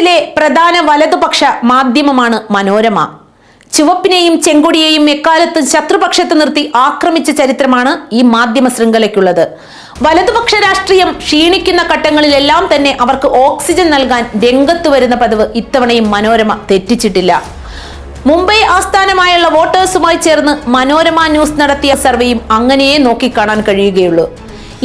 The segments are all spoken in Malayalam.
തമിഴ്നാട്ടിലെ പ്രധാന വലതുപക്ഷ മാധ്യമമാണ് മനോരമ. ചുവപ്പിനെയും ചെങ്കൊടിയെയും എക്കാലത്തും ശത്രുപക്ഷത്ത് നിർത്തി ആക്രമിച്ച ചരിത്രമാണ് ഈ മാധ്യമ ശൃംഖലയ്ക്കുള്ളത്. വലതുപക്ഷ രാഷ്ട്രീയം ക്ഷീണിക്കുന്ന ഘട്ടങ്ങളിലെല്ലാം തന്നെ അവർക്ക് ഓക്സിജൻ നൽകാൻ രംഗത്ത് വരുന്ന പതിവ് ഇത്തവണയും മനോരമ തെറ്റിച്ചിട്ടില്ല. മുംബൈ ആസ്ഥാനമായുള്ള വോട്ടേഴ്സുമായി ചേർന്ന് മനോരമ ന്യൂസ് നടത്തിയ സർവേയും അങ്ങനെയേ നോക്കിക്കാണാൻ കഴിയുകയുള്ളൂ.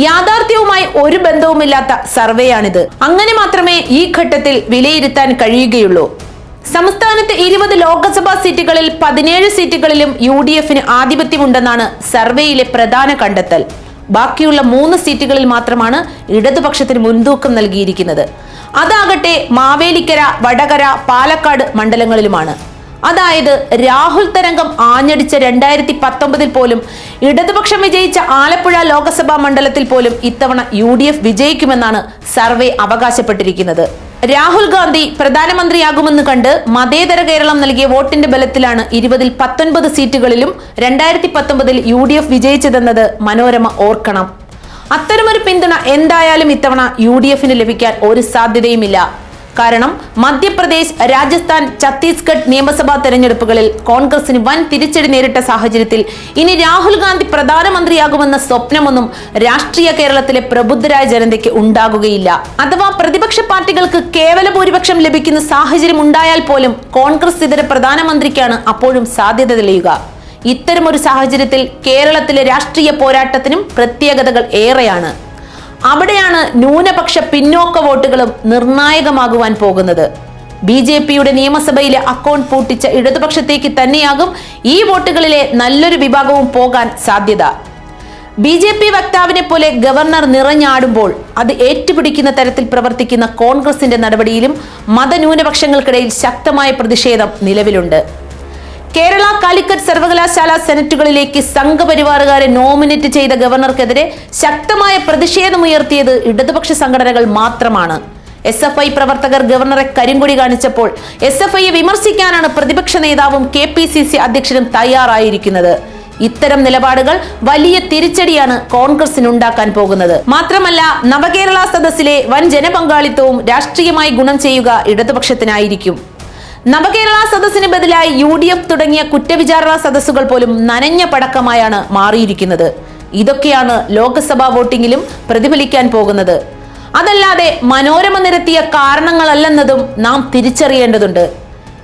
യാഥാർത്ഥ്യവുമായി ഒരു ബന്ധവുമില്ലാത്ത സർവേയാണിത്. അങ്ങനെ മാത്രമേ ഈ ഘട്ടത്തിൽ വിലയിരുത്താൻ കഴിയുകയുള്ളൂ. സംസ്ഥാനത്ത് ഇരുപത് ലോക്സഭാ സീറ്റുകളിൽ പതിനേഴ് സീറ്റുകളിലും യു ഡി എഫിന് ആധിപത്യമുണ്ടെന്നാണ് സർവേയിലെ പ്രധാന കണ്ടെത്തൽ. ബാക്കിയുള്ള മൂന്ന് സീറ്റുകളിൽ മാത്രമാണ് ഇടതുപക്ഷത്തിന് മുൻതൂക്കം നൽകിയിരിക്കുന്നത്. അതാകട്ടെ മാവേലിക്കര വടകര പാലക്കാട് മണ്ഡലങ്ങളിലുമാണ്. അതായത് രാഹുൽ തരംഗം ആഞ്ഞടിച്ച രണ്ടായിരത്തി പത്തൊമ്പതിൽ പോലും ഇടതുപക്ഷം വിജയിച്ച ആലപ്പുഴ ലോക്സഭാ മണ്ഡലത്തിൽ പോലും ഇത്തവണ യു ഡി എഫ് വിജയിക്കുമെന്നാണ് സർവേ അവകാശപ്പെട്ടിരിക്കുന്നത്. രാഹുൽ ഗാന്ധി പ്രധാനമന്ത്രിയാകുമെന്ന് കണ്ട് മതേതര കേരളം നൽകിയ വോട്ടിന്റെ ബലത്തിലാണ് ഇരുപതിൽ പത്തൊൻപത് സീറ്റുകളിലും രണ്ടായിരത്തി പത്തൊമ്പതിൽ യു ഡി എഫ് വിജയിച്ചതെന്നത് മനോരമ ഓർക്കണം. അത്തരമൊരു പിന്തുണ എന്തായാലും ഇത്തവണ യു ഡി എഫിന് ലഭിക്കാൻ ഒരു സാധ്യതയുമില്ല. കാരണം മധ്യപ്രദേശ് രാജസ്ഥാൻ ഛത്തീസ്ഗഡ് നിയമസഭാ തെരഞ്ഞെടുപ്പുകളിൽ കോൺഗ്രസിന് വൻ തിരിച്ചടി നേരിട്ട സാഹചര്യത്തിൽ ഇനി രാഹുൽ ഗാന്ധി പ്രധാനമന്ത്രിയാകുമെന്ന സ്വപ്നമൊന്നും രാഷ്ട്രീയ കേരളത്തിലെ പ്രബുദ്ധരായ ജനതയ്ക്ക് ഉണ്ടാകുകയില്ല. അഥവാ പ്രതിപക്ഷ പാർട്ടികൾക്ക് കേവല ഭൂരിപക്ഷം ലഭിക്കുന്ന സാഹചര്യം ഉണ്ടായാൽ പോലും കോൺഗ്രസ് ഇതര പ്രധാനമന്ത്രിക്കാണ് അപ്പോഴും സാധ്യത തെളിയുക. ഇത്തരമൊരു സാഹചര്യത്തിൽ കേരളത്തിലെ രാഷ്ട്രീയ പോരാട്ടത്തിനും പ്രത്യേകതകൾ ഏറെയാണ്. അവിടെയാണ് ന്യൂനപക്ഷ പിന്നോക്ക വോട്ടുകളും നിർണായകമാകുവാൻ പോകുന്നത്. ബി ജെ പിയുടെ നിയമസഭയിലെ അക്കൗണ്ട് പൂട്ടിച്ച ഇടതുപക്ഷത്തേക്ക് തന്നെയാകും ഈ വോട്ടുകളിലെ നല്ലൊരു വിഭാഗവും പോകാൻ സാധ്യത. ബി ജെ പി വക്താവിനെ പോലെ ഗവർണർ നിറഞ്ഞാടുമ്പോൾ അത് ഏറ്റുപിടിക്കുന്ന തരത്തിൽ പ്രവർത്തിക്കുന്ന കോൺഗ്രസിന്റെ നടപടിയിലും മതന്യൂനപക്ഷങ്ങൾക്കിടയിൽ ശക്തമായ പ്രതിഷേധം നിലവിലുണ്ട്. കേരള കാലിക്കറ്റ് സർവകലാശാല സെനറ്റുകളിലേക്ക് സംഘപരിവാറുകാരെ നോമിനേറ്റ് ചെയ്ത ഗവർണർക്കെതിരെ ശക്തമായ പ്രതിഷേധമുയർത്തിയത് ഇടതുപക്ഷ സംഘടനകൾ മാത്രമാണ്. എസ് എഫ് ഐ പ്രവർത്തകർ ഗവർണറെ കരിങ്കൊടി കാണിച്ചപ്പോൾ എസ് എഫ് ഐയെ വിമർശിക്കാനാണ് പ്രതിപക്ഷ നേതാവും കെ പി സി സി അധ്യക്ഷനും തയ്യാറായിരിക്കുന്നത്. ഇത്തരം നിലപാടുകൾ വലിയ തിരിച്ചടിയാണ് കോൺഗ്രസിന് ഉണ്ടാക്കാൻ പോകുന്നത്. മാത്രമല്ല നവകേരള സദസ്സിലെ വൻ ജനപങ്കാളിത്തവും രാഷ്ട്രീയമായി ഗുണം ചെയ്യുക ഇടതുപക്ഷത്തിനായിരിക്കും. നവകേരള സദസ്സിന് ബദലായി യു ഡി എഫ് തുടങ്ങിയ കുറ്റവിചാരണ സദസ്സുകൾ പോലും നനഞ്ഞ പടക്കമായാണ് മാറിയിരിക്കുന്നത്. ഇതൊക്കെയാണ് ലോക്സഭാ വോട്ടിങ്ങിലും പ്രതിഫലിക്കാൻ പോകുന്നത്. അതല്ലാതെ മനോരമ നിരത്തിയ കാരണങ്ങളല്ലെന്നതും നാം തിരിച്ചറിയേണ്ടതുണ്ട്.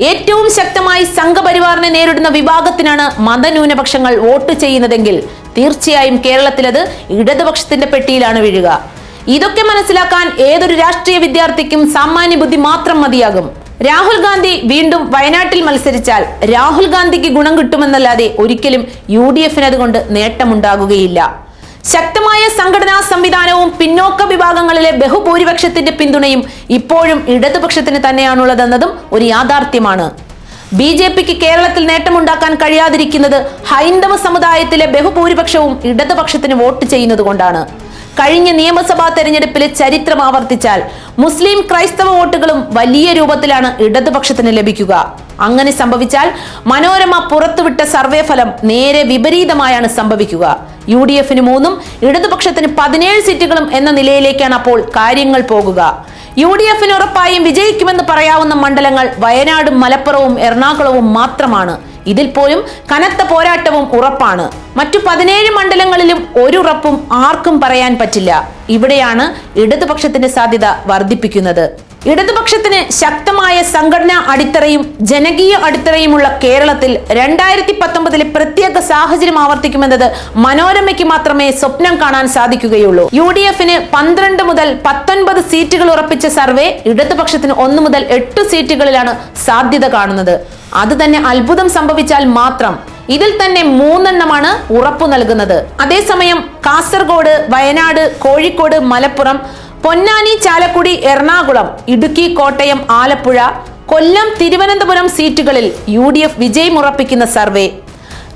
ഏറ്റവും ശക്തമായി സംഘപരിവാറിനെ നേരിടുന്ന വിഭാഗത്തിനാണ് മതന്യൂനപക്ഷങ്ങൾ വോട്ട് ചെയ്യുന്നതെങ്കിൽ തീർച്ചയായും കേരളത്തിലത് ഇടതുപക്ഷത്തിന്റെ പെട്ടിയിലാണ് വീഴുക. ഇതൊക്കെ മനസ്സിലാക്കാൻ ഏതൊരു രാഷ്ട്രീയ വിദ്യാർത്ഥിക്കും സാമാന്യ ബുദ്ധി മാത്രം മതിയാകും. രാഹുൽ ഗാന്ധി വീണ്ടും വയനാട്ടിൽ മത്സരിച്ചാൽ രാഹുൽ ഗാന്ധിക്ക് ഗുണം കിട്ടുമെന്നല്ലാതെ ഒരിക്കലും യു ഡി എഫിന് അതുകൊണ്ട് നേട്ടമുണ്ടാകുകയില്ല. ശക്തമായ സംഘടനാ സംവിധാനവും പിന്നോക്ക വിഭാഗങ്ങളിലെ ബഹുഭൂരിപക്ഷത്തിന്റെ പിന്തുണയും ഇപ്പോഴും ഇടതുപക്ഷത്തിന് തന്നെയാണുള്ളതെന്നതും ഒരു യാഥാർത്ഥ്യമാണ്. ബി ജെ പിക്ക് കേരളത്തിൽ നേട്ടമുണ്ടാക്കാൻ കഴിയാതിരിക്കുന്നത് ഹൈന്ദവ സമുദായത്തിലെ ബഹുഭൂരിപക്ഷവും ഇടതുപക്ഷത്തിന് വോട്ട് ചെയ്യുന്നത് കൊണ്ടാണ് കഴിഞ്ഞ നിയമസഭാ തെരഞ്ഞെടുപ്പിലെ ചരിത്രം ആവർത്തിച്ചാൽ മുസ്ലിം ക്രൈസ്തവ വോട്ടുകളും വലിയ രൂപത്തിലാണ് ഇടതുപക്ഷത്തിന് ലഭിക്കുക. അങ്ങനെ സംഭവിച്ചാൽ മനോരമ പുറത്തുവിട്ട സർവേ ഫലം നേരെ വിപരീതമായാണ് സംഭവിക്കുക. യു ഡി എഫിന് മൂന്നും ഇടതുപക്ഷത്തിന് പതിനേഴ് സീറ്റുകളും എന്ന നിലയിലേക്കാണ് അപ്പോൾ കാര്യങ്ങൾ പോകുക. യു ഡി എഫിന് ഉറപ്പായും വിജയിക്കുമെന്ന് പറയാവുന്ന മണ്ഡലങ്ങൾ വയനാടും മലപ്പുറവും എറണാകുളവും മാത്രമാണ്. ഇതിൽ പോലും കനത്ത പോരാട്ടവും ഉറപ്പാണ്. മറ്റു പതിനേഴ് മണ്ഡലങ്ങളിലും ഒരു ഉറപ്പും ആർക്കും പറയാൻ പറ്റില്ല. ഇവിടെയാണ് ഇടതുപക്ഷത്തിന്റെ സാധ്യത വർദ്ധിപ്പിക്കുന്നത്. ഇടതുപക്ഷത്തിന് ശക്തമായ സംഘടനാ അടിത്തറയും ജനകീയ അടിത്തറയുമുള്ള കേരളത്തിൽ രണ്ടായിരത്തി പത്തൊമ്പതിലെ പ്രത്യേക സാഹചര്യം ആവർത്തിക്കുമെന്നത് മനോരമയ്ക്ക് മാത്രമേ സ്വപ്നം കാണാൻ സാധിക്കുകയുള്ളൂ. യു ഡി എഫിന് പന്ത്രണ്ട് മുതൽ പത്തൊൻപത് സീറ്റുകൾ ഉറപ്പിച്ച സർവേ ഇടതുപക്ഷത്തിന് ഒന്ന് മുതൽ എട്ട് സീറ്റുകളിലാണ് സാധ്യത കാണുന്നത്. അത് തന്നെ അത്ഭുതം സംഭവിച്ചാൽ മാത്രം ഇതിൽ തന്നെ മൂന്നെണ്ണമാണ് ഉറപ്പു നൽകുന്നത്. അതേസമയം കാസർഗോഡ് വയനാട് കോഴിക്കോട് മലപ്പുറം പൊന്നാനി ചാലക്കുടി എറണാകുളം ഇടുക്കി കോട്ടയം ആലപ്പുഴ കൊല്ലം തിരുവനന്തപുരം സീറ്റുകളിൽ യു ഡി എഫ് വിജയം ഉറപ്പിക്കുന്ന സർവേ.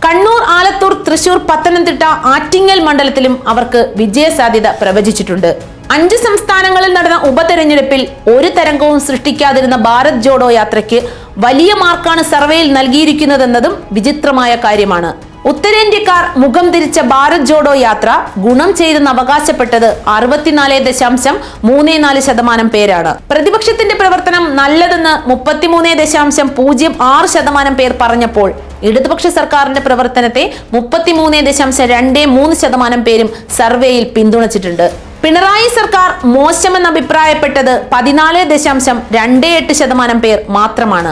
കണ്ണൂർ ആലത്തൂർ തൃശൂർ പത്തനംതിട്ട ആറ്റിങ്ങൽ മണ്ഡലത്തിലും അവർക്ക് വിജയ സാധ്യത പ്രവചിച്ചിട്ടുണ്ട്. അഞ്ച് സംസ്ഥാനങ്ങളിൽ നടന്ന ഉപതെരഞ്ഞെടുപ്പിൽ ഒരു തരംഗവും സൃഷ്ടിക്കാതിരുന്ന ഭാരത് ജോഡോ യാത്രയ്ക്ക് വലിയ മാർക്കാണ് സർവേയിൽ നൽകിയിരിക്കുന്നതെന്നതും വിചിത്രമായ കാര്യമാണ്. ഉത്തരേന്ത്യക്കാർ മുഖം തിരിച്ച ഭാരത് ജോഡോ യാത്ര ഗുണം ചെയ്തെന്ന് അവകാശപ്പെട്ടത് അറുപത്തിനാല് ദശാംശം മൂന്ന് നാല് ശതമാനം പേരാണ്. പ്രതിപക്ഷത്തിന്റെ പ്രവർത്തനം നല്ലതെന്ന് മുപ്പത്തിമൂന്ന് ദശാംശം പൂജ്യം ആറ് ശതമാനം പേർ പറഞ്ഞപ്പോൾ ഇടതുപക്ഷ സർക്കാരിന്റെ പ്രവർത്തനത്തെ മുപ്പത്തിമൂന്ന് ദശാംശം രണ്ട് മൂന്ന് ശതമാനം പേരും സർവേയിൽ പിന്തുണച്ചിട്ടുണ്ട്. പിണറായി സർക്കാർ മോശമെന്ന് അഭിപ്രായപ്പെട്ടത് പതിനാല് ദശാംശം രണ്ട് എട്ട് ശതമാനം പേർ മാത്രമാണ്.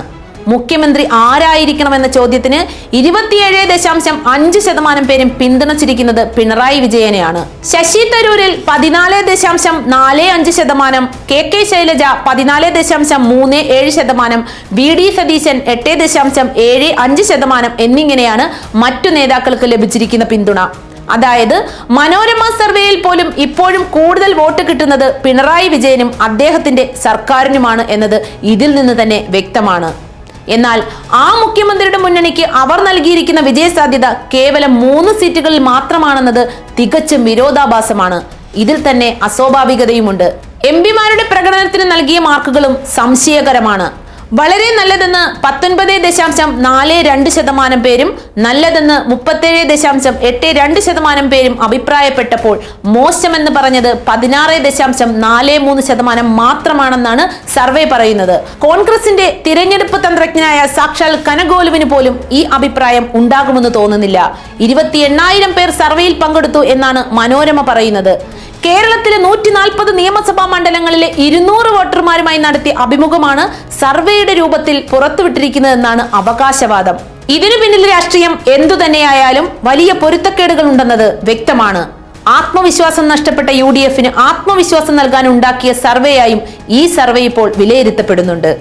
മുഖ്യമന്ത്രി ആരായിരിക്കണമെന്ന ചോദ്യത്തിന് ഇരുപത്തിയേഴ് ദശാംശം അഞ്ച് ശതമാനം പേരും പിന്തുണച്ചിരിക്കുന്നത് പിണറായി വിജയനെയാണ്. ശശി തരൂരിൽ പതിനാല് ദശാംശം നാല് അഞ്ച് ശതമാനം കെ കെ ശൈലജ പതിനാല് ദശാംശം മൂന്ന് ഏഴ് ശതമാനം വി ഡി സതീശൻ എട്ട് ദശാംശം ഏഴ് അഞ്ച് ശതമാനം എന്നിങ്ങനെയാണ് മറ്റു നേതാക്കൾക്ക് ലഭിച്ചിരിക്കുന്ന പിന്തുണ. അതായത് മനോരമ സർവേയിൽ പോലും ഇപ്പോഴും കൂടുതൽ വോട്ട് കിട്ടുന്നത് പിണറായി വിജയനും അദ്ദേഹത്തിന്റെ സർക്കാരിനുമാണ് എന്നത് ഇതിൽ നിന്ന് തന്നെ വ്യക്തമാണ്. എന്നാൽ ആ മുഖ്യമന്ത്രിയുടെ മുന്നണിക്ക് അവർ നൽകിയിരിക്കുന്ന വിജയസാധ്യത കേവലം മൂന്ന് സീറ്റുകളിൽ മാത്രമാണെന്നത് തികച്ചും വിരോധാഭാസമാണ്. ഇതിൽ തന്നെ അസ്വാഭാവികതയുമുണ്ട്. എം പിമാരുടെ പ്രകടനത്തിന് നൽകിയ മാർക്കുകളും സംശയകരമാണ്. വളരെ നല്ലതെന്ന് പത്തൊൻപത് ദശാംശം നാല് രണ്ട് ശതമാനം പേരും നല്ലതെന്ന് മുപ്പത്തേഴ് ദശാംശം എട്ട് രണ്ട് ശതമാനം പേരും അഭിപ്രായപ്പെട്ടപ്പോൾ മോശമെന്ന് പറഞ്ഞത് പതിനാറ് ദശാംശം നാല് മൂന്ന് ശതമാനം മാത്രമാണെന്നാണ് സർവേ പറയുന്നത്. കോൺഗ്രസിന്റെ തിരഞ്ഞെടുപ്പ് തന്ത്രജ്ഞനായ സാക്ഷാൽ കനഗോലുവിന് പോലും ഈ അഭിപ്രായം ഉണ്ടാകുമെന്ന് തോന്നുന്നില്ല. ഇരുപത്തി എണ്ണായിരം പേർ സർവേയിൽ പങ്കെടുത്തു എന്നാണ് മനോരമ പറയുന്നത്. കേരളത്തിലെ നൂറ്റി നാൽപ്പത് നിയമസഭാ മണ്ഡലങ്ങളിലെ ഇരുന്നൂറ് വോട്ടർമാരുമായി നടത്തിയ അഭിമുഖമാണ് സർവേയുടെ രൂപത്തിൽ പുറത്തുവിട്ടിരിക്കുന്നതെന്നാണ് അവകാശവാദം. ഇതിനു പിന്നിൽ രാഷ്ട്രീയം എന്തു തന്നെയായാലും വലിയ പൊരുത്തക്കേടുകൾ ഉണ്ടെന്നത് വ്യക്തമാണ്. ആത്മവിശ്വാസം നഷ്ടപ്പെട്ട യു ഡി എഫിന് ആത്മവിശ്വാസം നൽകാൻ ഉണ്ടാക്കിയ സർവേയായും ഈ സർവേ ഇപ്പോൾ വിലയിരുത്തപ്പെടുന്നുണ്ട്.